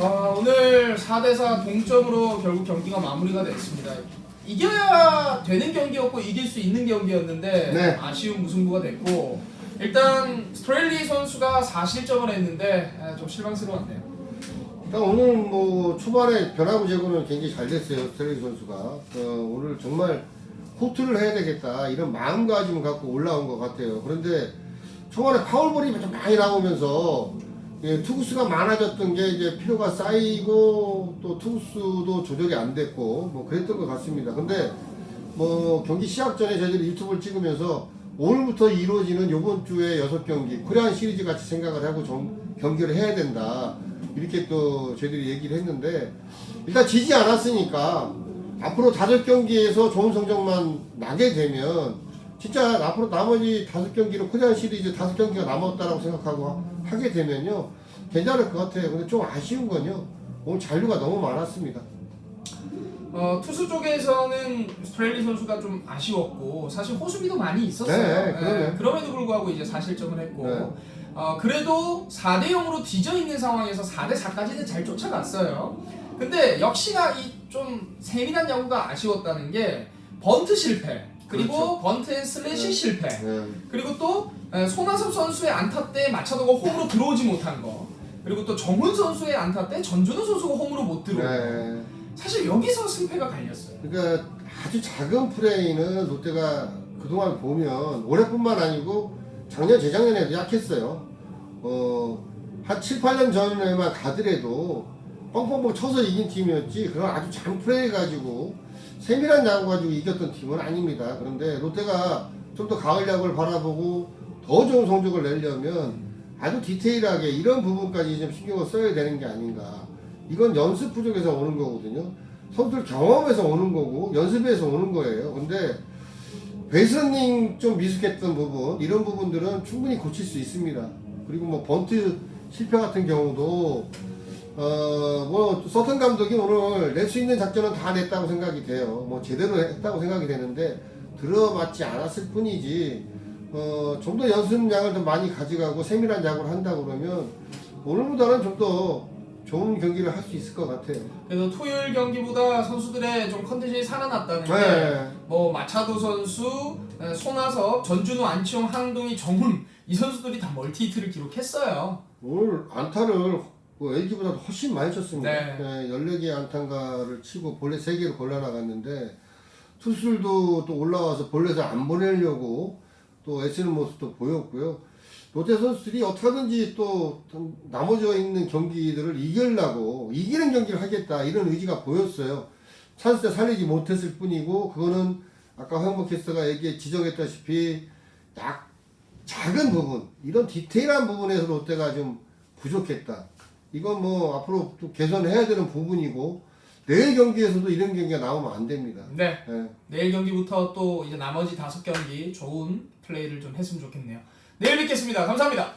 어, 오늘 4대4 동점으로 결국 경기가 마무리가 됐습니다. 이겨야 되는 경기였고 이길 수 있는 경기였는데 네. 아쉬운 무승부가 됐고 일단 스트레일리 선수가 4실점을 했는데 아, 좀 실망스러웠네요. 일단 오늘 뭐 초반에 변화구 제거는 굉장히 잘 됐어요 스트레이 선수가 어, 오늘 정말 호투를 해야 되겠다 이런 마음가짐을 갖고 올라온 것 같아요 그런데 초반에 파울볼이 좀 많이 나오면서 예, 투구수가 많아졌던 게 이제 피로가 쌓이고 또 투구수도 조절이 안 됐고 뭐 그랬던 것 같습니다. 근데 뭐 경기 시작 전에 저희들이 유튜브를 찍으면서 오늘부터 이루어지는 이번 주에 여섯 경기 코리안 시리즈 같이 생각을 하고 정- 경기를 해야 된다. 이렇게 또 저희들이 얘기를 했는데 일단 지지 않았으니까 앞으로 다섯 경기에서 좋은 성적만 나게 되면 진짜 앞으로 나머지 다섯 경기로 코리안 시리즈 다섯 경기가 남았다라고 생각하고 하게 되면요 괜찮을 것 같아요 근데 좀 아쉬운 건요 오늘 잔류가 너무 많았습니다 어, 투수 쪽에서는 스트레일리 선수가 좀 아쉬웠고 사실 호수비도 많이 있었어요. 네. 예, 그럼에도 불구하고 이제 4실점을 했고 네. 어, 그래도 4대 0으로 뒤져 있는 상황에서 4대 4까지는 잘 쫓아갔어요. 근데 역시나 이 좀 세밀한 야구가 아쉬웠다는 게 번트 실패 그리고 번트의 슬래시 네. 실패 네. 그리고 또 에, 손아섭 선수의 안타 때 마차도가 홈으로 들어오지 못한 거 그리고 또 정훈 선수의 안타 때 전준우 선수가 홈으로 못 들어오고 네. 사실 여기서 승패가 갈렸어요. 그러니까 아주 작은 플레이는 롯데가 그동안 보면 올해뿐만 아니고 작년 재작년에도 약했어요. 어, 한 7, 8년 전에만 가더라도 뻥뻥뻥 쳐서 이긴 팀이었지 그런 아주 장 플레이 가지고 세밀한 야구 가지고 이겼던 팀은 아닙니다. 그런데 롯데가 좀 더 가을 야구를 바라보고 더 좋은 성적을 내려면 아주 디테일하게 이런 부분까지 좀 신경을 써야 되는 게 아닌가. 이건 연습 부족에서 오는 거거든요. 선수들 경험에서 오는 거고 연습에서 오는 거예요. 근데 베이스러닝 좀 미숙했던 부분 이런 부분들은 충분히 고칠 수 있습니다. 그리고 뭐 번트 실패 같은 경우도 어뭐 서튼 감독이 오늘 낼 수 있는 작전은 다 냈다고 생각이 돼요. 뭐 제대로 했다고 생각이 되는데 들어맞지 않았을 뿐이지 어 좀 더 연습량을 더 많이 가져가고 세밀한 야구를 한다 그러면 오늘보다는 좀 더 좋은 경기를 할 수 있을 것 같아요. 그래서 토요일 경기보다 선수들의 좀 컨디션이 살아났다는 게 네. 뭐 마차도 선수, 에, 손아섭, 전준우, 안치홍, 항동희, 정훈 이 선수들이 다 멀티히트를 기록했어요. 오늘 안타를 뭐 LG보다 훨씬 많이 쳤습니다. 네. 네. 14개 안타인가를 치고 본래 3개를 골라 나갔는데 투수들도 또 올라와서 본래에서 안 보내려고 또 애쓰는 모습도 보였고요. 롯데 선수들이 어떻게든지 또 나머져 있는 경기들을 이기려고 이기는 경기를 하겠다 이런 의지가 보였어요. 찬스 때 살리지 못했을 뿐이고 그거는 아까 황복 캐스터가 얘기 지적했다시피 약 작은 부분 이런 디테일한 부분에서 롯데가 좀 부족했다. 이건 뭐 앞으로 또 개선해야 되는 부분이고 내일 경기에서도 이런 경기가 나오면 안 됩니다. 네. 예. 내일 경기부터 또 이제 나머지 다섯 경기 좋은 플레이를 좀 했으면 좋겠네요. 내일 뵙겠습니다. 감사합니다.